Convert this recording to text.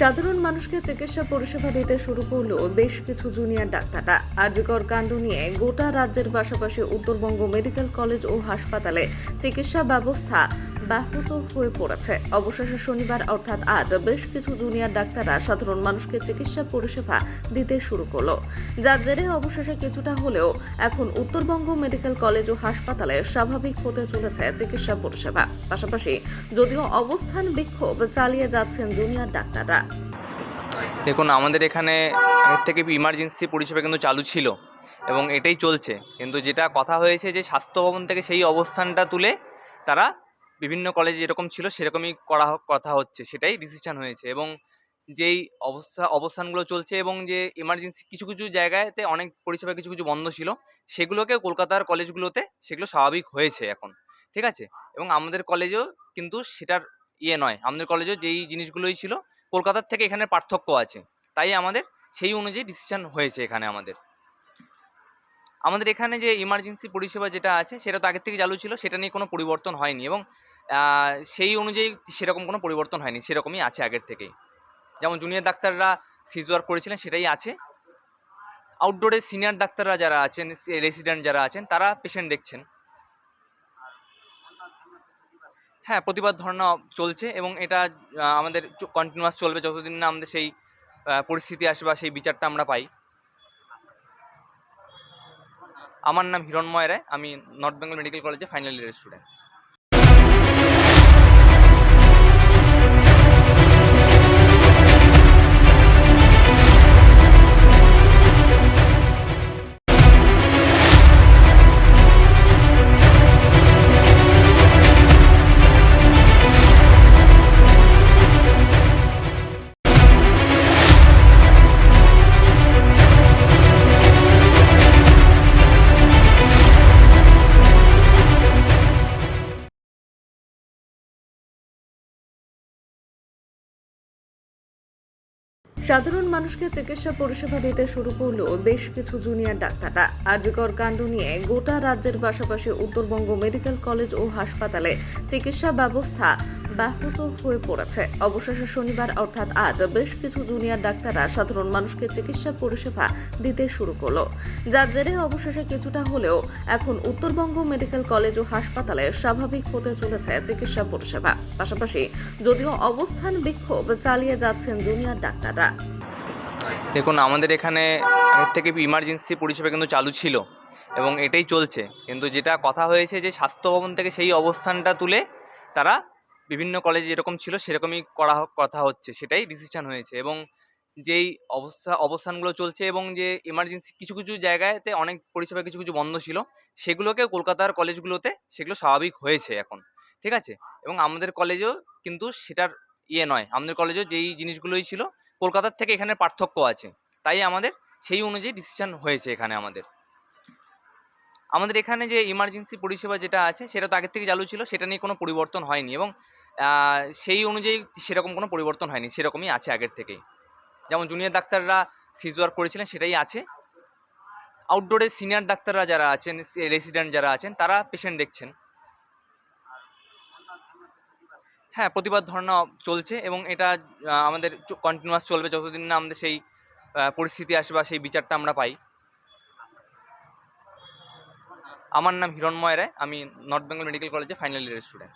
সাধারণ মানুষকে চিকিৎসা পরিষেবা দিতে শুরু করল বেশ কিছু জুনিয়র ডাক্তাররা। আর্যকর কাণ্ড নিয়ে গোটা রাজ্যের পাশাপাশি উত্তরবঙ্গ মেডিকেল কলেজ ও হাসপাতালে চিকিৎসা ব্যবস্থা ব্যাহত হয়ে পড়েছে। অবশেষে শনিবার, অর্থাৎ আজ, বেশ কিছু জুনিয়র ডাক্তাররা সাধারণ মানুষকে চিকিৎসা পরিষেবা দিতে শুরু করল। যার জেরে অবশেষে কিছুটা হলেও এখন উত্তরবঙ্গ মেডিকেল কলেজ ও হাসপাতালে স্বাভাবিক হতে চলেছে চিকিৎসা পরিষেবা। পাশাপাশি যদিও অবস্থান বিক্ষোভ চালিয়ে যাচ্ছেন জুনিয়র ডাক্তাররা। দেখুন, আমাদের এখানে আগের থেকে ইমার্জেন্সি পরিষেবা কিন্তু চালু ছিল এবং এটাই চলছে। কিন্তু যেটা কথা হয়েছে যে স্বাস্থ্য ভবন থেকে সেই অবস্থানটা তুলে তারা বিভিন্ন কলেজে যেরকম ছিল, সেরকমই করা কথা হচ্ছে, সেটাই ডিসিশন হয়েছে এবং যেই অবস্থা, অবস্থানগুলো চলছে এবং যে এমার্জেন্সি কিছু কিছু জায়গাতে অনেক পরিষেবা কিছু কিছু বন্ধ ছিল সেগুলোকে কলকাতার কলেজগুলোতে সেগুলো স্বাভাবিক হয়েছে এখন, ঠিক আছে? এবং আমাদের কলেজেও কিন্তু সেটার ইয়ে নয়, আমাদের কলেজেও যেই জিনিসগুলোই ছিল, কলকাতার থেকে এখানে পার্থক্য আছে, তাই আমাদের সেই অনুযায়ী ডিসিশন হয়েছে এখানে আমাদের। আমাদের এখানে যে ইমার্জেন্সি পরিষেবা যেটা আছে, সেটা তো আগের থেকে চালু ছিল, সেটা নিয়ে কোনো পরিবর্তন হয়নি এবং সেই অনুযায়ী সেরকম কোনো পরিবর্তন হয়নি, সেরকমই আছে আগের থেকেই। যেমন জুনিয়র ডাক্তাররা সিজ ওয়ার্ক করেছিলেন, সেটাই আছে। আউটডোরে সিনিয়র ডাক্তাররা যারা আছেন রেসিডেন্ট যারা আছেন, তারা পেশেন্ট দেখছেন। হ্যাঁ প্রতিবাদ ধর্ণা চলছে এবং এটা আমাদের কন্টিনিউয়াস চলবে, যতদিন না আমাদের সেই পরিস্থিতি আসে বা সেই বিচারটা আমরা পাই। আমার নাম হিরণময় রায় আমি নর্থ বেঙ্গল মেডিকেল কলেজে ফাইনাল ইয়ারের স্টুডেন্ট সাধারণ মানুষকে চিকিৎসা পরিষেবা দিতে শুরু করল বেশ কিছু জুনিয়র ডাক্তাররা। আর্যকর কাণ্ড নিয়ে গোটা রাজ্যের পাশাপাশি উত্তরবঙ্গ মেডিকেল কলেজ ও হাসপাতালে চিকিৎসা ব্যবস্থা ব্যাহত হয়ে পড়েছে। অবশেষে শনিবার, অর্থাৎ আজ, বেশ কিছু জুনিয়র ডাক্তাররা সাধারণ মানুষকে চিকিৎসা পরিষেবা দিতে শুরু করল। যার জেরে অবশেষে কিছুটা হলেও এখন উত্তরবঙ্গ মেডিকেল কলেজ ও হাসপাতালে স্বাভাবিক হতে চলেছে চিকিৎসা পরিষেবা। পাশাপাশি যদিও অবস্থান বিক্ষোভ চালিয়ে যাচ্ছেন জুনিয়র ডাক্তাররা। দেখুন, আমাদের এখানে আগের থেকে ইমার্জেন্সি পরিষেবা কিন্তু চালু ছিল এবং এটাই চলছে। কিন্তু যেটা কথা হয়েছে যে স্বাস্থ্য ভবন থেকে সেই অবস্থানটা তুলে তারা বিভিন্ন কলেজে যেরকম ছিল, সেরকমই করা কথা হচ্ছে। সেটাই ডিসিশন হয়েছে এবং যেই অবস্থা, অবস্থানগুলো চলছে এবং যে এমার্জেন্সি কিছু কিছু জায়গাতে অনেক পরিষেবা কিছু কিছু বন্ধ ছিল সেগুলোকে কলকাতার কলেজগুলোতে সেগুলো স্বাভাবিক হয়েছে এখন। ঠিক আছে? এবং আমাদের কলেজেও কিন্তু সেটার ইয়ে নয়। আমাদের কলেজেও যেই জিনিসগুলোই ছিল, কলকাতার থেকে এখানে পার্থক্য আছে। তাই আমাদের সেই অনুযায়ী ডিসিশন হয়েছে এখানে আমাদের। আমাদের এখানে যে ইমার্জেন্সি পরিষেবা যেটা আছে, সেটা তো আগের থেকে চালু ছিল, সেটা নিয়ে কোনো পরিবর্তন হয়নি এবং সেই অনুযায়ী সেরকম কোনো পরিবর্তন হয়নি, সেরকমই আছে আগের থেকেই। যেমন জুনিয়র ডাক্তাররা সিজ ওয়ার্ক করেছিলেন, সেটাই আছে। আউটডোরে সিনিয়র ডাক্তাররা যারা আছেন রেসিডেন্ট যারা আছেন, তারা পেশেন্ট দেখছেন। হ্যাঁ প্রতিবাদ ধর্ণা চলছে এবং এটা আমাদের কন্টিনিউয়াস চলবে যতদিন না আমাদের সেই পরিস্থিতি আসে বা সেই বিচারটা আমরা পাই। আমার নাম হিরণময় রায় আমি নর্থ বেঙ্গল মেডিকেল কলেজে ফাইনাল ইয়ারের স্টুডেন্ট